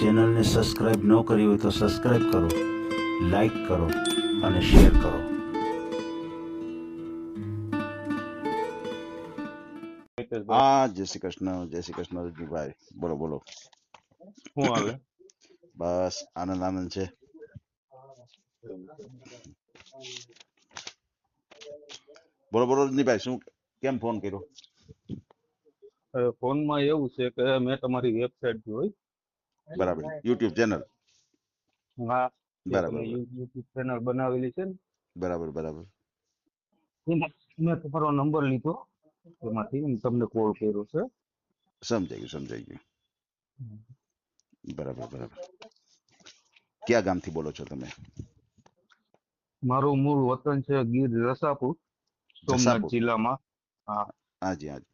ચેનલને સબસ્ક્રાઈબ ન કરી હોય તો સબસ્ક્રાઈબ કરો લાઈક કરો અને શેર કરો. હા જય શ્રી કૃષ્ણ જય શ્રી કૃષ્ણ રજુભાઈ બોલો બોલો. શું આવે? બસ આનંદ આનંદ છે. બોલો બોલો રજનીભાઈ શું કેમ ફોન કર્યો? હવે ફોનમાં એવું છે કે મેં તમારી વેબસાઇટ જોઈ. બરાબર. યુટ્યુબ ચેનલ હા બરાબર યુટ્યુબ ચેનલ બનાવેલી છે ને. બરાબર બરાબર. એમાં મેં તમારો નંબર લીધો. એમાંથી અને તમને કોલ કર્યો છે. સમજાઈ ગયું સમજાઈ ગયું. બરાબર બરાબર. ક્યાં ગામથી બોલો છો તમે? મારું મૂળ વતન છે ગીર રસાપુર સોમનાથ જસાપુર. જિલ્લામાં. હા. હાજી હાજી.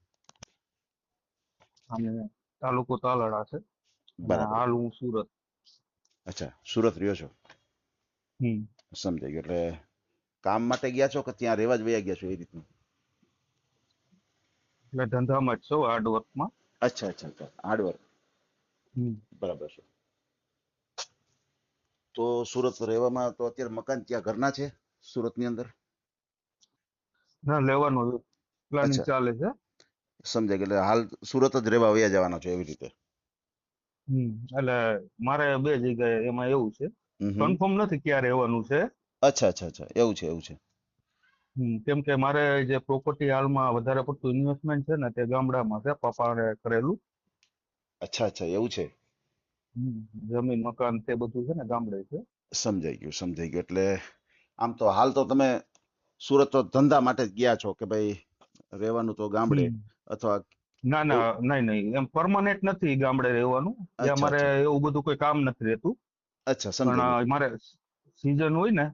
અને તાલુકો તાલાળા છે. અને બરાબર હાલ હું સુરત અચ્છા સુરત રહ્યો છો હમ સમજાઈ ગયું એટલે કામ માટે ગયા છો કે ત્યાં રહેવા જ વયા ગયા છો એ રીતનું એટલે ધંધામાં જ છો હાર્ડ વર્કમાં અચ્છા અચ્છા અચ્છા હાર્ડવર્ક વર્ક બરાબર છે તો સુરત રહેવામાં તો અત્યારે મકાન ત્યાં ઘરના છે સુરતની અંદર ના લેવાનું પ્લાનિંગ ચાલે છે સમજાય. એટલે હાલ સુરત જ રહેવા વયા જવાના છો એવી રીતે હમ એટલે મારે બે જગ્યાએ એમાં એવું છે. કન્ફર્મ નથી ક્યાં રહેવાનું છે. અચ્છા અચ્છા અચ્છા. એવું છે એવું છે. કેમ કે મારે જે પ્રોપર્ટી હાલમાં વધારે પડતું ઇન્વેસ્ટમેન્ટ છે ને તે ગામડામાં છે પપ્પાએ કરેલું. અચ્છા અચ્છા એવું છે. જમીન મકાન તે બધું છે ને ગામડે છે. સમજાઈ ગયું સમજાઈ ગયું. એટલે આમ તો હાલ તો તમે સુરત તો ધંધા માટે જ ગયા છો કે ભાઈ રહેવાનું તો ગામડે અથવા ના ના નહીં નહીં. એમ પરમાનન્ટ નથી ગામડે રહેવાનું. એ અમારે મારે એવું બધું કોઈ કામ નથી રહેતું. અચ્છા પણ મારે સીઝન હોય ને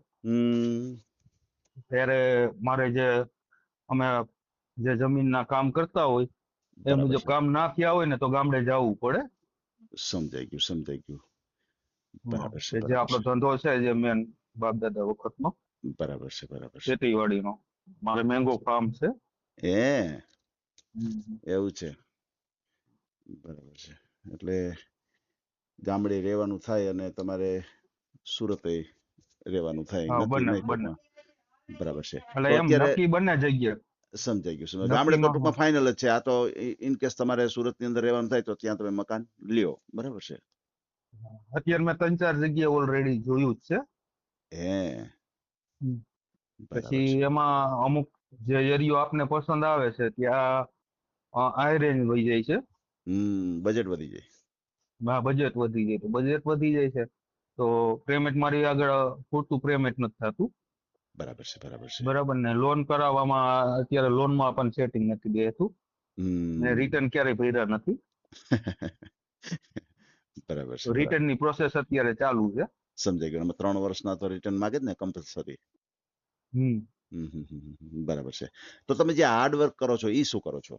ત્યારે મારે જે અમે જે જમીનના કામ કરતા હોય એ મુજબ કામ ના થયા હોય ને તો ગામડે જવું પડે. સમજાઈ ગયું સમજાઈ ગયું. બરાબર છે જે આપણો ધંધો છે જે મેન બાપ દાદા વખતનો. બરાબર છે બરાબર ખેતીવાડીનો. મારે મેંગો ફાર્મ છે. એ એવું છે. બરાબર છે. એટલે ગામડે રહેવાનું થાય અને તમારે સુરતે રહેવાનું થાય. બરાબર છે. સમજાઈ ગયું. ગામડે તો ટૂંકમાં ફાઇનલ જ છે. આ તો ઇન કેસ તમારે સુરતની અંદર રહેવાનું થાય તો ત્યાં તમે મકાન લ્યો. બરાબર છે. અત્યારે મેં ત્રણ ચાર જગ્યા ઓલરેડી જોયું જ છે. હે. પછી એમાં અમુક જે એરિયો આપને પસંદ આવે છે ત્યાં હાઈ રેન્જ વધી જાય છે. હમ બજેટ વધી જાય. હા બજેટ વધી જાય તો બજેટ વધી જાય છે. તો પેમેન્ટ મારી આગળ પૂરતું પેમેન્ટ નથી થતું. બરાબર છે બરાબર છે. બરાબર ને લોન કરાવવામાં અત્યારે લોનમાં પણ સેટિંગ નથી બેસતું ને રિટર્ન ક્યારેય ભર્યા નથી. બરાબર છે રિટર્નની પ્રોસેસ અત્યારે ચાલુ છે. સમજાઈ ગયું. ત્રણ વર્ષના તો રિટર્ન માંગે જ ને કમ્પલસરી હમ. હમ હમ હમ હમ. બરાબર છે. તો તમે જે હાર્ડ વર્ક કરો છો એ શું કરો છો?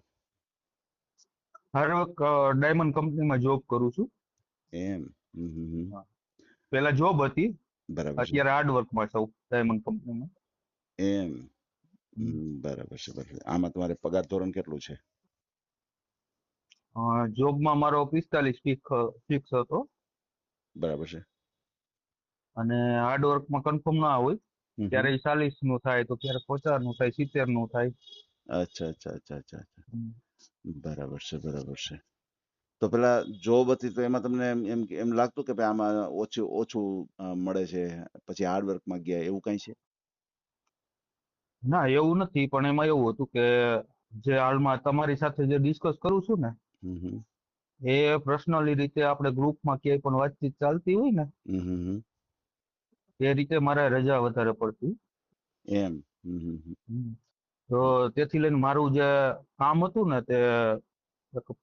હર વખત ડાયમંડ કંપનીમાં જોબ કરું છું. એમ. પેલા જોબ હતી. બરાબર અત્યારે હાર્ડ વર્કમાં છું ડાયમંડ કંપનીમાં એમ. બરાબર છે બરાબર આમાં તમારે પગાર ધોરણ કેટલું છે? જોબમાં મારો પિસ્તાલીસ ફિક્સ હતો. બરાબર છે. અને હાર્ડ વર્કમાં કન્ફર્મ ના હોય હમ. ચાલીસનું થાય તો ક્યારેક પચાસનું થાય સિત્તેરનું થાય. અચ્છા અચ્છા અચ્છા અચ્છા. બરાબર છે બરાબર છે તો પેલા જોબ હતી તો એમાં તમને એમ એમ એમ લાગતું કે ભાઈ આમાં ઓછું ઓછું અ, મળે છે પછી હાર્ડ વર્કમાં ગયા એવું કઈ છે ના એવું નથી પણ એમાં એવું હતું કે જે હાલમાં તમારી સાથે જે ડિસ્કસ કરું છું ને હમ હમ. એ પર્સનલી રીતે આપણે ગ્રુપમાં ક્યાંય પણ વાતચીત ચાલતી હોય ને હમ હમ હમ. એ રીતે મારે રજા વધારે પડતી એમ હમ હમ હમ. તો તેથી લઈને મારું જે કામ હતું ને તે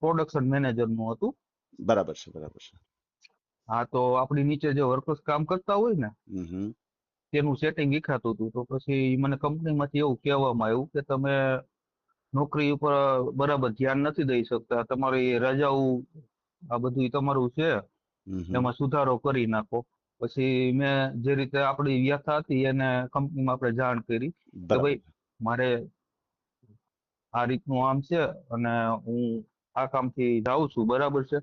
પ્રોડક્શન મેનેજરનું હતું. બરાબર છે બરાબર છે. હા તો આપણી નીચે જે વર્કર્સ કામ કરતા હોય ને. તેનું સેટિંગ વિખાતું હતું. તો પછી મને કંપનીમાંથી એવું કહેવામાં આવ્યું કે તમે નોકરી ઉપર બરાબર ધ્યાન નથી દઈ શકતા. તમારી રજાઓ આ બધું તમારું છે. એમાં સુધારો કરી નાખો. પછી મેં જે રીતે આપણી વ્યથા હતી એને કંપનીમાં આપણે જાણ કરી કે ભાઈ મારે આ રીતનું આમ છે અને હું આ કામથી જાઉં છું. બરાબર છે?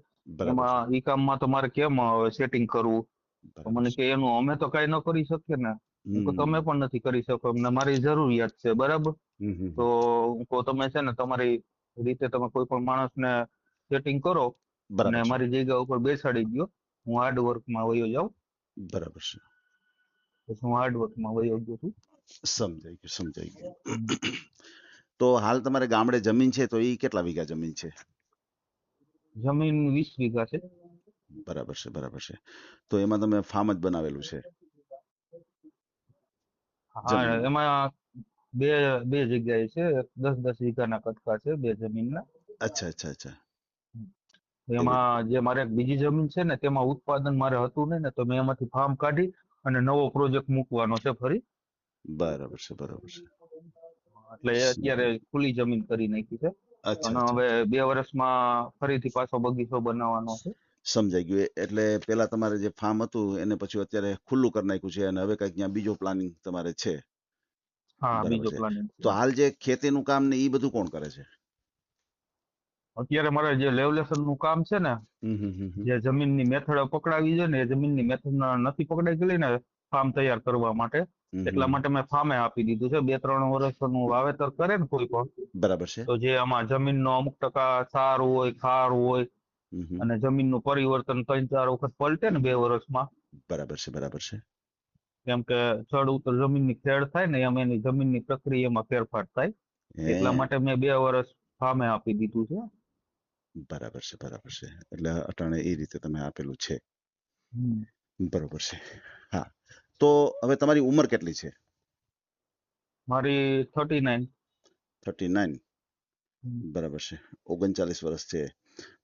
એમાં ઈ કામમાં તો મારે કેમ સેટિંગ કરવું? મને કે એનું અમે તો કઈ ન કરી શકીએ ને. તમે પણ નથી કરી શકો. એમને મારી જરૂરિયાત છે. બરાબર? તો કો તમે છે ને તમારી રીતે તમે કોઈ પણ માણસને સેટિંગ કરો અને મારી જગ્યા ઉપર બેસાડી દો હું હાર્ડ વર્કમાં વયો જાઉં. બરાબર છે. હું હાર્ડ વર્કમાં વયો ગયો છું. સમજાઈ ગયું સમજાઈ ગયું. તો હાલ તમારે ગામડે જમીન છે તો એ કેટલા વીઘા જમીન છે? જમીન વીસ વીઘા છે. બરાબર છે બરાબર છે. તો એમાં તમે ફાર્મ જ બનાવેલું છે? હા એમાં બે બે જગ્યાએ છે. એક દસ દસ વીઘાના કટકા છે બે જમીનના. અચ્છા અચ્છા અચ્છા. એમાં જે મારે બીજી જમીન છે ને તેમાં ઉત્પાદન મારે હતું નહીં ને તો મેં એમાંથી ફાર્મ કાઢી અને નવો પ્રોજેક્ટ મૂકવાનો છે ફરી. બરાબર છે બરાબર છે. એટલે એ અત્યારે ખુલ્લી જમીન કરી નાખી છે. અને હવે બે વર્ષમાં ફરીથી પાછો બગીચો બનાવવાનો છે. સમજાઈ ગયું. એટલે પેલા તમારે જે ફાર્મ હતું એને પછી અત્યારે ખુલ્લું કરી નાખ્યું છે અને હવે કંઈક ત્યાં બીજો પ્લાનિંગ તમારે છે. હા બીજો પ્લાનિંગ તો હાલ જે ખેતીનું કામ ને એ બધું કોણ કરે છે? અત્યારે મારે જે લેવલેશનનું કામ છે ને. જે જમીનની મેથડ પકડાવી છે ને એ જમીનની મેથડ નથી પકડાઈ ગયેલી ને ફાર્મ તૈયાર કરવા માટે. એટલા માટે મેં ફામે આપી દીધું છે. બે ત્રણ વર્ષનું વાવેતર કરે ને કોઈ પણ બરાબર છે. તો જે આમાં જમીનનો અમુક ટકા સાર હોય ખાર હોય અને જમીન જમીનનું પરિવર્તન ત્રણ ચાર વખત પલટે ને બે વર્ષમાં. બરાબર છે બરાબર છે. કેમ કે ચડ ઉતર જમીનની ખેડ થાય ને એમ એની જમીનની પ્રક્રિયામાં ફેરફાર થાય. એટલા માટે મેં બે વર્ષ ફામે આપી દીધું છે. બરાબર છે બરાબર છે. એટલે અટાણે એ રીતે તમે આપેલું છે. બરોબર છે. હા. તો હવે તમારી ઉંમર કેટલી છે? મારી થર્ટી નાઇન થર્ટી નાઇન બરાબર છે. ઓગણચાલીસ વર્ષ છે.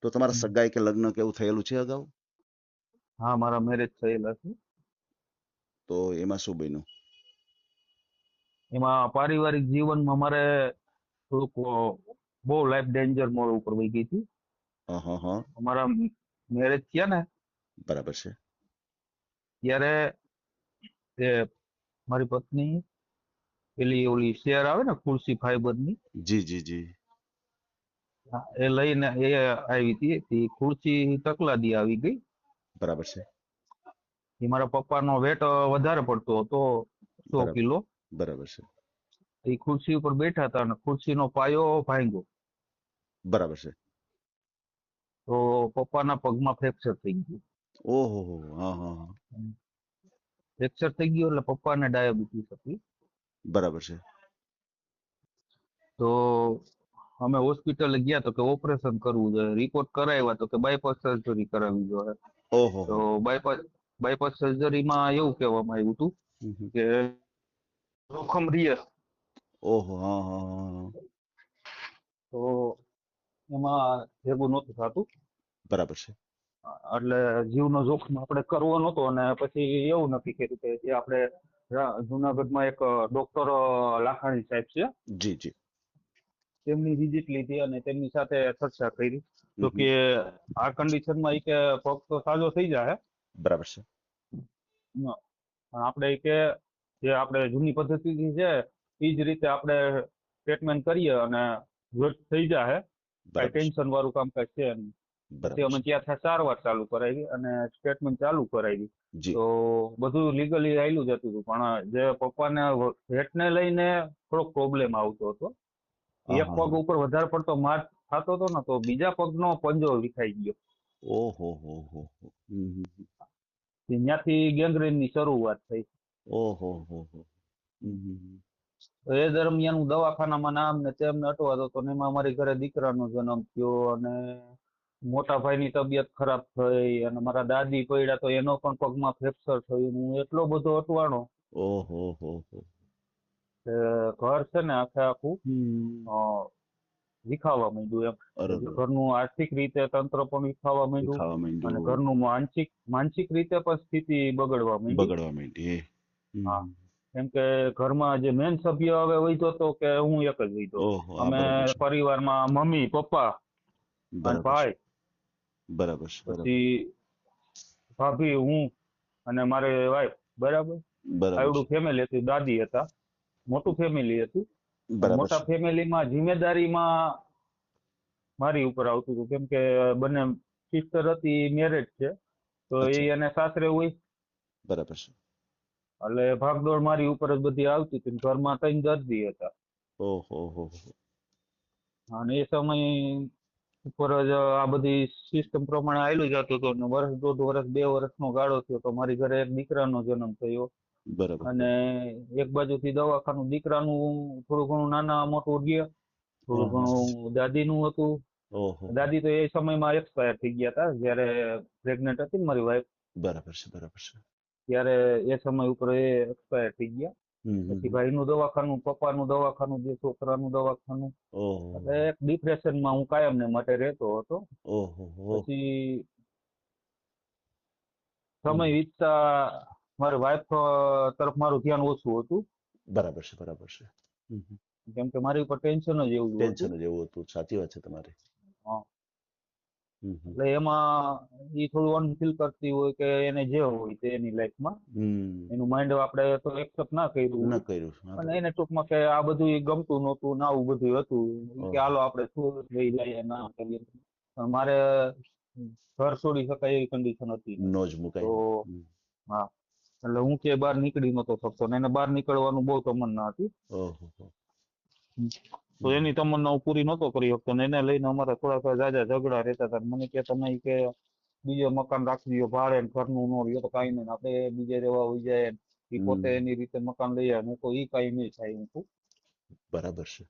તો તમારા સગાઈ કે લગ્ન કેવું થયેલું છે અગાઉ? હા મારા મેરેજ થયેલા છે. તો એમાં શું બન્યું? એમાં પારિવારિક જીવનમાં મારે થોડુંક બહુ લાઈફ ડેન્જર મોડ ઉપર વહી ગઈ હતી. હા હા હા અમારા મેરેજ થયા ને બરાબર છે. ત્યારે એ મારી પત્ની પેલી ઓલી શેર આવે ને ખુરશી ફાઈબરની જી જી જી. એ લઈને એ આવી હતી તે ખુરશી તકલાદી આવી ગઈ. બરાબર છે. એ મારા પપ્પાનો વેટ વધારે પડતો હતો સો કિલો. બરાબર છે. એ ખુરશી ઉપર બેઠા હતા અને ખુરશીનો પાયો ભાંગ્યો. બરાબર છે. તો પપ્પાના પગમાં ફ્રેક્ચર થઈ ગયું. ઓહો હો હા હા. હા ફ્રેક્ચર થઈ ગયું એટલે પપ્પાને ડાયાબિટીસ હતી. બરાબર છે. તો અમે હોસ્પિટલ ગયા તો કે ઓપરેશન કરવું જોઈએ. રિપોર્ટ કરાવ્યા તો કે બાયપાસ સર્જરી કરાવવી જોઈએ. ઓહો. તો બાયપાસ બાયપાસ સર્જરીમાં એવું કહેવામાં આવ્યું હતું. કે જોખમ રિયર ઓહો હા. તો એમાં ભેગું નહોતું થતું. બરાબર છે. એટલે જીવનો જોખમ આપણે કરવો નહોતો અને પછી એવું નક્કી કર્યું કે જે આપણે જુનાગઢમાં એક ડોક્ટર લાખાણી સાહેબ છે. જી જી. તેમની વિઝિટ લીધી અને તેમની સાથે ચર્ચા કરી. તો. કે આ કન્ડિશનમાં એ કે પગ તો સાજો થઈ જાય બરાબર છે. પણ આપણે કે જે આપણે જૂની પદ્ધતિથી છે એ જ રીતે આપણે ટ્રીટમેન્ટ કરીએ અને થઈ જાય ટેન્શન વાળું કામકાજ છે નહીં પછી અમે ત્યાં સારવાર ચાલુ કરાવી અને સ્ટેટમેન્ટ ચાલુ કરાવી. તો બધું લીગલી આયલું જ હતું પણ જે પપ્પાને હેટને લઈને થોડોક પ્રોબ્લેમ આવતો હતો. એક પગ ઉપર વધારે પડતો માર થતો હતો ને તો બીજા પગનો પંજો વિખાઈ ગયો. ઓહો હો હો. ત્યાંથી ગેંગ્રેનની શરૂઆત થઈ. ઓહો હો હો. એ દરમિયાન હું દવાખાનામાં નામ ને તેમને અટવાતો તો એમાં અમારી ઘરે દીકરાનો જન્મ થયો અને મોટા ભાઈની તબિયત ખરાબ થઈ અને મારા દાદી પડ્યા તો એનો પણ પગમાં ફ્રેક્ચર થયું હું એટલો બધો અટવાણો. ઓહો હો હો. કે ઘર છે ને આખે આખું વિખાવા માંડ્યું એમ. ઘરનું આર્થિક રીતે તંત્ર પણ વિખાવા માંડ્યું અને ઘરનું માનસિક માનસિક રીતે પણ સ્થિતિ બગડવા માંડી. બગડવા માંડી હા. કેમ કે ઘરમાં જે મેન સભ્ય હવે વહી તો કે હું એક જ વહી અમે પરિવારમાં મમ્મી પપ્પા અને ભાઈ. બરાબર છે બરાબર. પછી ભાભી હું અને મારે વાઈફ બરાબર? બરાબર આવડું ફેમિલી હતું દાદી હતા. મોટું ફેમિલી હતું. મોટા ફેમિલીમાં જિમ્મેદારીમાં મારી ઉપર આવતું હતું. કેમ કે બંને સિસ્ટર હતી મેરેજ છે. તો એ એને સાસરે હોય. બરાબર છે. એટલે ભાગદોડ મારી ઉપર જ બધી આવતી હતી ઘરમાં ત્રણ દર્દી હતા. ઓહો હો. અને એ સમય ઉપર જ આ બધી સિસ્ટમ પ્રમાણે આવેલું જતું હતું ને વર્ષ દોઢ વર્ષ બે વર્ષનો ગાળો થયો તો મારી ઘરે એક દીકરાનો જન્મ થયો. બરાબર. અને એક બાજુથી દવાખાનું દીકરાનું થોડું ઘણું નાના મોટું ગયા થોડું. ઘણું દાદીનું હતું. દાદી તો એ સમયમાં એક્સપાયર થઈ ગયા હતા જ્યારે પ્રેગ્નન્ટ હતી ને મારી વાઈફ બરાબર છે બરાબર છે. ત્યારે એ સમય ઉપર એ એક્સપાયર થઈ ગયા. પછી. ભાઈનું દવાખાનું પપ્પાનું દવાખાનું જે છોકરાનું દવાખાનું. એટલે એક ડિપ્રેશનમાં હું કાયમને માટે રહેતો હતો. પછી સમય વીતતા મારી વાઈફ તરફ મારું ધ્યાન ઓછું હતું. બરાબર છે બરાબર છે. કેમ કે મારી ઉપર ટેન્શન જ એવું ટેન્શન જ એવું હતું. સાચી વાત છે તમારી. એટલે એમાં એ થોડું અનફીલ કરતી હોય કે એને જે હોય તે એની લાઈફમાં એનું માઇન્ડ આપણે તો એક્સેપ્ટ ના કર્યું ના કર્યું અને એને ટૂંકમાં કે આ બધું ગમતું નહોતું ને આવું બધું હતું. કે હાલો આપણે શું લઈ જઈએ ના કરીએ. પણ મારે ઘર છોડી શકાય એવી કન્ડિશન હતી. નો જ મુકાય તો હા. એટલે હું કે બહાર નીકળી નતો શકતો ને એને બહાર નીકળવાનું બહુ તમન્ના હતી. તો એની તમન્ના હું પૂરી નતો કરી શકતો ને એને લઈને અમારે થોડા જાજા ઝઘડા રહેતા હતા. મને કે તમે કે બીજે મકાન રાખી દો ભાડે ઘરનું નો રહ્યો તો કાંઈ નહીં. આપણે બીજે રહેવા હોય જાય એ પોતે એની રીતે મકાન લઈ આવે હું તો એ કાંઈ નહીં થાય હું કહું. બરાબર છે.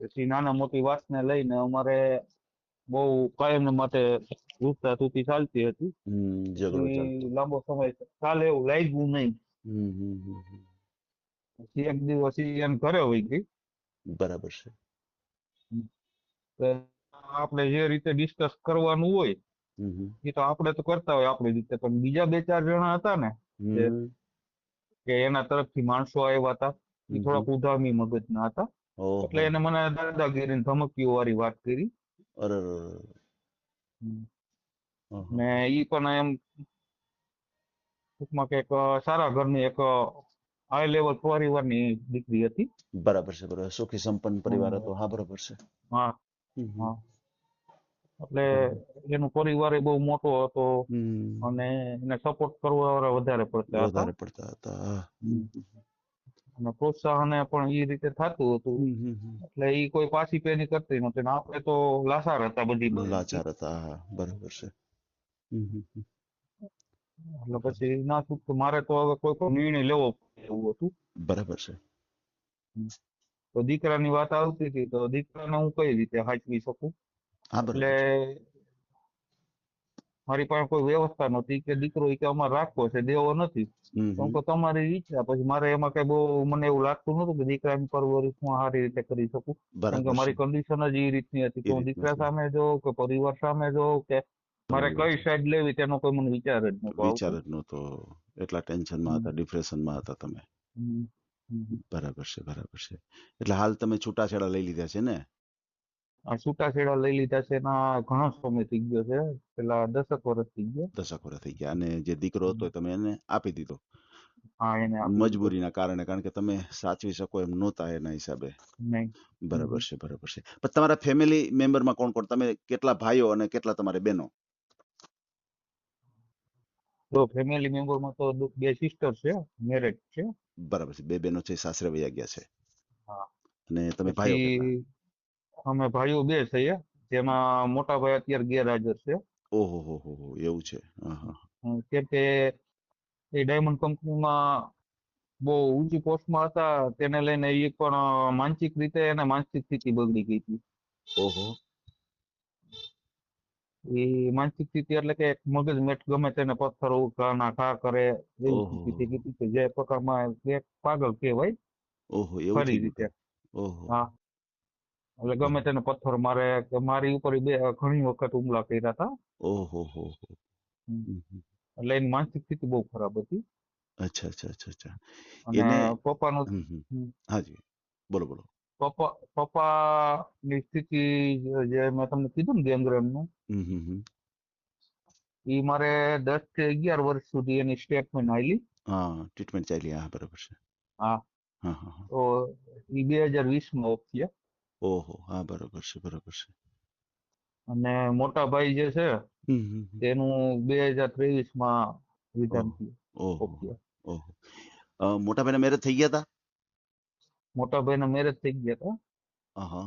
પછી નાના મોટી વાતને લઈને અમારે બહુ કાયમ માટે રૂપતા તૂટી ચાલતી હતી. લાંબો સમય ચાલે એવું લાગ્યું નહીં. એક દિવસ એમ ઘરે હોય ગઈ. બરાબર છે. આપણે જે રીતે ડિસ્કસ કરવાનું હોય. એ તો આપણે તો કરતા હોય આપણી રીતે. પણ બીજા બે ચાર જણા હતા ને કે એના તરફથી માણસો આવ્યા હતા એ થોડાક ઉધામી મગજના હતા. એટલે એને મને દાદાગીરી ધમકીઓ વાળી વાત કરી. ને ઈ પણ એમ ટૂંકમાં કે એક સારા ઘરની એક હાઈ લેવલ પરિવારની દીકરી હતી. બરાબર છે બરાબર. સુખી સંપન્ન પરિવાર હતો. હા બરાબર છે. હા. હા. એટલે એનો પરિવાર એ બહુ મોટો હતો અને એને સપોર્ટ કરવા વાળા વધારે પડતા વધારે પડતા હતા અને પ્રોત્સાહન પણ એ રીતે થતું હતું. એટલે એ કોઈ પાછી પેની કરતી નહોતી આપણે તો લાસાર હતા બધી લાચાર હતા બરાબર છે. હમ, હમ, હમ. એટલે પછી ના છૂટતું મારે તો હવે કોઈ પણ નિર્ણય લેવો પડે એવું હતું. બરાબર છે. તો દીકરાની વાત આવતી હતી તો દીકરાને હું કઈ રીતે હાચવી શકું? એટલે મારી પાસે કોઈ વ્યવસ્થા નહોતી કે દીકરો કે અમારે રાખવો છે દેવો નથી. હું તો તમારી ઈચ્છા પછી મારે એમાં કઈ બહુ મને એવું લાગતું નતું કે દીકરાની પરવરિશ હું સારી રીતે કરી શકું. કારણ કે મારી કન્ડિશન જ એ રીતની હતી કે હું દીકરા સામે જોઉં કે પરિવાર સામે જોઉં કે મારે કઈ સાઈડ લેવી તેનો કોઈ મને વિચાર જ નતો વિચાર જ નહોતો. એટલા ટેન્શનમાં હતા ડિપ્રેશનમાં હતા તમે. બરાબર છે બરાબર છે. એટલે હાલ તમે છૂટાછેડા લઈ લીધા છે ને? આ છૂટાછેડા લઈ લીધા છે એના ઘણો સમય થઈ ગયો છે. પેલા દસક વર્ષ થઈ ગયા. દસક વર્ષ થઈ ગયા. અને જે દીકરો હતો તમે એને આપી દીધો. મજબૂરીના કારણે કારણ કે તમે સાચવી શકો એમ નહોતા એના હિસાબે. બરાબર છે બરાબર છે. પણ તમારા ફેમિલી મેમ્બરમાં કોણ કોણ? તમે કેટલા ભાઈઓ અને કેટલા તમારે બહેનો? તો ફેમિલી મેમ્બરમાં તો બે સિસ્ટર છે મેરેજ છે. બરાબર છે. બે બહેનો છે સાસરે વયા ગયા છે. હા. અને તમે ભાઈઓ અમે ભાઈઓ બે છીએ જેમાં મોટા ભાઈ અત્યારે ગેરહાજર છે. ઓહો હો હો હો એવું છે. હા હા. અમ કેમ કે એ ડાયમંડ કંપનીમાં બહુ ઊંચી પોસ્ટમાં હતા તેને લઈને એ પણ માનસિક રીતે એને માનસિક સ્થિતિ બગડી ગઈ હતી. ઓહો. એ માનસિક સ્થિતિ એટલે કે મગજ મેટ ગમે તેને પથ્થરો ના કા કરે એવી સ્થિતિ કે જે પ્રકારમાં એક પાગલ કહેવાય. ઓહો એવું ખરી રીતે. ઓહો. હા. એટલે ગમે તેને પથ્થર મારે મારી ઉપર બે ઘણી વખત હુમલા કર્યા હતા. ઓહો હો. એટલે એની માનસિક સ્થિતિ બહુ ખરાબ હતી. અચ્છા અચ્છા અચ્છા અચ્છા. અને એને- પપ્પાનું. હાજી બોલો બોલો. પપ્પા પપ્પાની સ્થિતિ જે- મેં તમને કીધું ને ગેંગરેનનું. ઈ મારે દસથી અગિયાર વર્ષ સુધી એની સ્ટેટમેન્ટ આવેલી હા ટ્રીટમેન્ટ ચાલી હા બરાબર છે. હા. હા હા હા. તો એ બે હજાર વીસમાં ઓફ થયા. ઓહો હા બરાબર છે બરાબર છે. અને મોટા ભાઈ જે છે. તેનું બે હજાર ત્રેવીસમાં વિધાન થયું. ઓહો ઓહો. મોટા ભાઈના મેરેજ થઈ ગયા હતા મોટા ભાઈના મેરેજ થઈ ગયા હતા.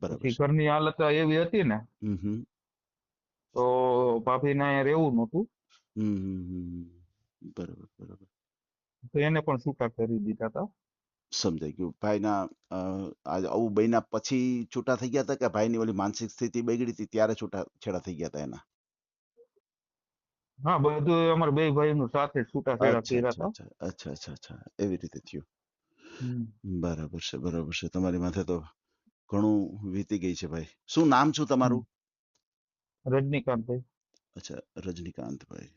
બરાબર પછી ઘરની હાલત એવી હતી ને તો ભાભીને રહેવું નહોતું. બરાબર બરાબર. તો એને પણ છૂટા કરી દીધા હતા. સમજાઈ ગયું. ભાઈના આવું બન્યા પછી છૂટા થઈ ગયા હતા કે ભાઈની ઓલી માનસિક સ્થિતિ બગડી હતી ત્યારે છૂટા છેડા થઈ ગયા હતા એના? હા બધું અમારે બે ભાઈનું સાથે છૂટા છેડા અચ્છા કર્યા અચ્છા હતા. અચ્છા અચ્છા અચ્છા. એવી રીતે થયું. બરાબર છે બરાબર છે. તમારી માથે તો ઘણું વીતી ગઈ છે ભાઈ. શું નામ છું તમારું? રજનીકાંતભાઈ અચ્છા રજનીકાંતભાઈ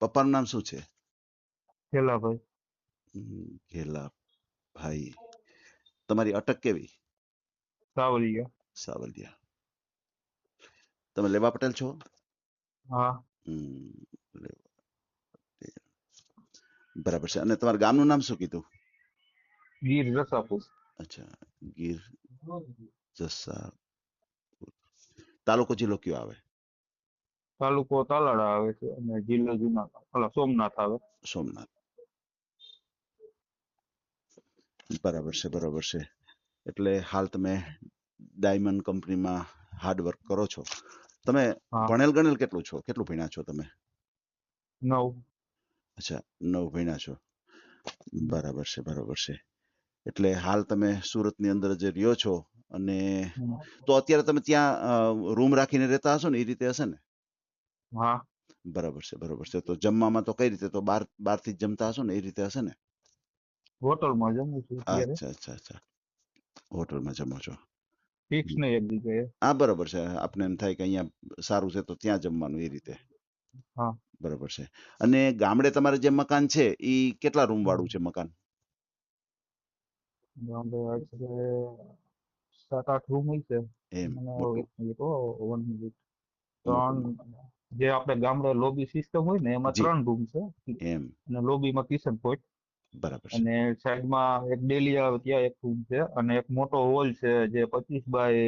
પપ્પાનું નામ શું છે? ખેલાભાઈ હમ, ઘેલા ભાઈ. તમારી અટક કેવી? સાવલિયા. સાવલિયા. તમે લેવા પટેલ છો? હા. હમ. બરાબર છે. અને તમારા ગામનું નામ શું કીધું? ગીર જસાપુર. અચ્છા ગીર જસાપુર. તાલુકો જિલ્લો કયો આવે? તાલુકો તાલાડા આવે છે અને જિલ્લો જુનાગઢ. સોમનાથ આવે. સોમનાથ. બરાબર છે બરાબર છે. એટલે હાલ તમે ડાયમંડ કંપનીમાં હાર્ડ વર્ક કરો છો. તમે ભણેલ ગણેલ કેટલું છો? કેટલું ભણ્યા છો તમે? નવ. અચ્છા નવ ભણ્યા છો. બરાબર છે બરાબર છે. એટલે હાલ તમે સુરતની અંદર જે રહ્યો છો અને તો અત્યારે તમે ત્યાં રૂમ રાખીને રહેતા હશો ને? એ રીતે હશે ને? હા. બરાબર છે બરાબર છે. તો જમવામાં તો કઈ રીતે? તો બાર બારથી જ જમતા હશો ને? એ રીતે હશે ને? હોટલમાં જમું છું અચ્છા અચ્છા અચ્છા. હોટલમાં જમો છો. ફિક્સ નહીં એક જગ્યાએ. હા બરાબર છે. આપને એમ થાય કે અહીંયા સારું છે તો ત્યાં જમવાનું એ રીતે. હા. બરાબર છે. અને ગામડે તમારે જે મકાન છે એ કેટલા રૂમ વાળું છે મકાન? ગામડે આશરે સાત આઠ રૂમ છે. એમ ત્રણ જે આપણે ગામડે લોબી સિસ્ટમ હોય ને એમાં ત્રણ રૂમ છે. એમ. અને લોબીમાં કિચન પોઈન્ટ બરાબર છે. અને સાઈડમાં એક ડેલી આવે ત્યાં એક રૂમ છે. અને એક મોટો હોલ છે જે પચીસ બાય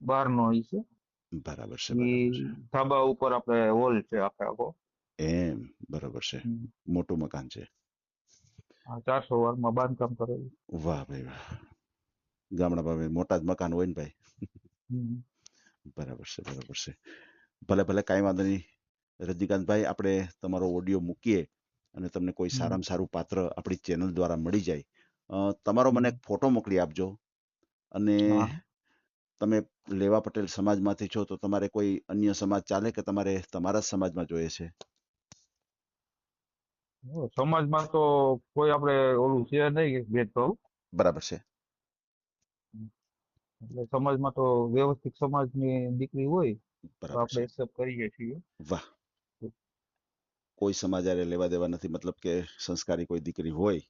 બાર નો છે. બરાબર છે બરાબર ઈ છે. ધાબા ઉપર આપણે હોલ છે આખે આખો. એમ બરાબર છે. હમ. મોટું મકાન છે. આ ચારસો વારમાં બાંધકામ કરેલું. વાહ ભાઈ વાહ. ગામડા ભાવે મોટા જ મકાન હોય ને ભાઈ. હમ. બરાબર છે બરાબર છે. ભલે ભલે કાંઈ વાંધો નહીં. રજનીકાંતભાઈ આપણે તમારો ઓડિયો મૂકીએ અને તમને કોઈ હમ. સારામાં સારું પાત્ર આપણી ચેનલ દ્વારા મળી જાય. અ, તમારો મને એક ફોટો મોકલી આપજો. અને હા. તમે લેવા પટેલ સમાજમાંથી છો તો તમારે કોઈ અન્ય સમાજ ચાલે કે તમારે તમારા સમાજમાં જોઈએ છે? સમાજમાં તો કોઈ આપણે ઓલું છે નહીં ભેદભાવ બરાબર છે. એટલે સમાજમાં તો વ્યવસ્થિત સમાજની દીકરી હોય તો આપણે એક્સેપ્ટ કરીએ છીએ. વાહ. કોઈ સમાજ આરે લેવા દેવા નથી મતલબ કે સંસ્કારી કોઈ દીકરી હોય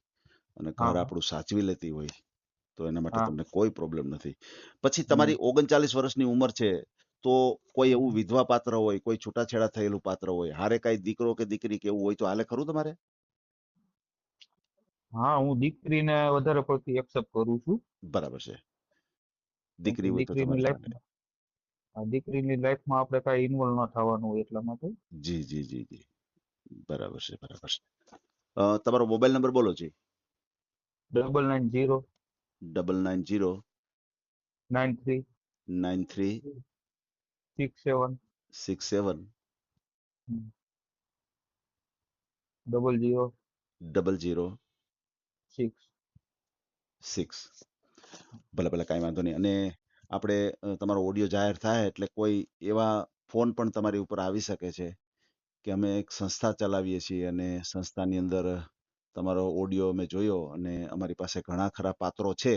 અને ઘર આપણું સાચવી લેતી હોય. તો એના માટે તમને કોઈ પ્રોબ્લેમ નથી. પછી તમારી ઓગણચાલીસ વર્ષની ઉંમર છે તો કોઈ એવું વિધવા પાત્ર હોય કોઈ છૂટાછેડા થયેલું પાત્ર હોય હારે કાંઈ દીકરો કે દીકરી કે એવું હોય તો હાલે ખરું તમારે? હા હું દીકરીને વધારે પડતી એક્સેપ્ટ કરું છું. બરાબર છે. દીકરી હોય તો દીકરીની આ દીકરીની લાઈફમાં આપણે કાંઈ ઇન્વોલ્વ ન થવાનું હોય એટલા માટે. જી જી જી જી. બરાબર છે બરાબર છે. તમારો મોબાઈલ નંબર બોલો જી. Double nine zero double nine zero nine three nine three six seven six seven double zero double zero six six ભલે ભલે કાંઈ વાંધો નહીં. અને આપણે તમારો ઓડિયો જાહેર થાય એટલે કોઈ એવા ફોન પણ તમારી ઉપર આવી શકે છે કે અમે એક સંસ્થા ચલાવીએ છીએ અને સંસ્થાની અંદર તમારો ઓડિયો અમે જોયો અને અમારી પાસે ઘણા ખરા પાત્રો છે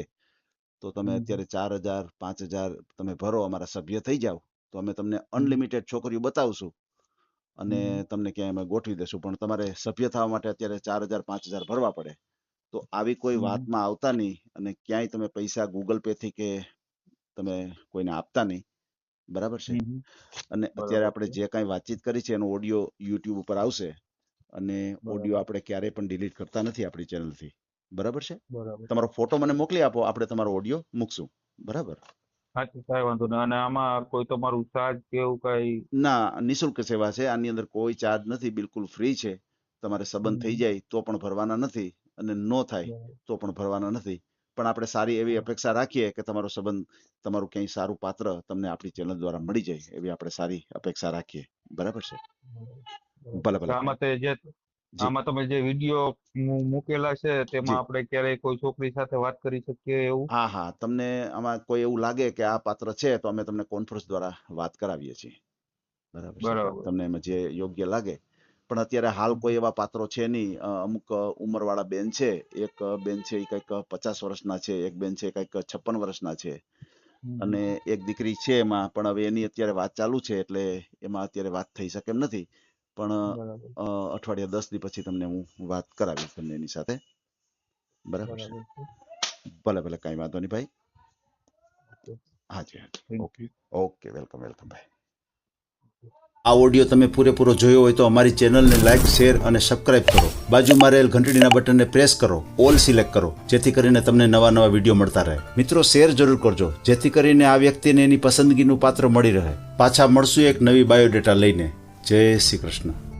તો તમે અત્યારે ચાર હજાર પાંચ હજાર તમે ભરો અમારા સભ્ય થઈ જાઓ તો અમે તમને અનલિમિટેડ છોકરીઓ બતાવશું અને તમને ક્યાંય અમે ગોઠવી દેશું પણ તમારે સભ્ય થવા માટે અત્યારે ચાર હજાર પાંચ હજાર ભરવા પડે. તો આવી કોઈ. વાતમાં આવતા નહીં અને ક્યાંય તમે પૈસા ગૂગલ પે થી કે તમે કોઈને આપતા નહીં. બરાબર છે? અને અત્યારે આપણે જે કાંઈ વાતચીત કરી છે એનો ઓડિયો યુટ્યુબ ઉપર આવશે અને ઓડિયો આપણે ક્યારેય પણ ડિલીટ કરતા નથી આપણી ચેનલથી બરાબર છે? તમારો ફોટો મને મોકલી આપો આપણે તમારો ઓડિયો મૂકશું. બરાબર? હા કાંઈ વાંધો નહીં. અને આમાં કોઈ તમારું ચાર્જ કે એવું કાંઈ? ના નિશુલ્ક સેવા છે. આની અંદર કોઈ ચાર્જ નથી બિલકુલ ફ્રી છે. તમારે સંબંધ થઈ જાય તો પણ ભરવાના નથી અને નો થાય તો પણ ભરવાના નથી. પણ આપણે સારી એવી અપેક્ષા રાખીએ કે તમારો સંબંધ તમારું ક્યાંય સારું પાત્ર તમને આપણી ચેનલ દ્વારા મળી જાય એવી આપણે સારી અપેક્ષા રાખીએ. બરાબર છે? ભલે, ભલે. આમાં તે જે આમાં તમે જે વીડિયો મૂકેલા છે તેમાં આપણે ક્યારેય કોઈ છોકરી સાથે વાત કરી શકીએ એવું? હા હા. તમને આમાં કોઈ એવું લાગે કે આ પાત્ર છે તો અમે તમને કોન્ફરન્સ દ્વારા વાત કરાવીએ છીએ. બરાબર તમને એમાં જે યોગ્ય લાગે. પણ અત્યારે હાલ કોઈ એવા પાત્રો છે નહીં. અમુક ઉંમરવાળા બેન છે. એક બેન છે એ કંઈક પચાસ વર્ષના છે. એક બેન છે કંઈક છપ્પન વર્ષના છે. અને એક દીકરી છે એમાં. પણ હવે એની અત્યારે વાત ચાલુ છે એટલે એમાં અત્યારે વાત થઈ શકે એમ નથી. પણ અઠવાડિયા દસ દી પછી તમને હું વાત કરાવીશ તમને એની સાથે. બરાબર છે? ભલે ભલે કઈ વાંધો નહીં ભાઈ. હાજી હાજી ઓકે. ઓકે વેલકમ વેલકમ ભાઈ. આ ઓડિયો તમે પૂરેપૂરો જોયો હોય તો અમારી ચેનલને લાઇક શેર અને સબસ્ક્રાઇબ કરો. બાજુમાં રહેલ ઘંટડીના બટનને પ્રેસ કરો. ઓલ સિલેક્ટ કરો જેથી કરીને તમને નવા નવા વીડિયો મળતા રહે. મિત્રો શેર જરૂર કરજો જેથી કરીને આ વ્યક્તિને એની પસંદગીનું પાત્ર મળી રહે. પાછા મળશું એક નવી બાયોડેટા લઈને. જય શ્રી કૃષ્ણ.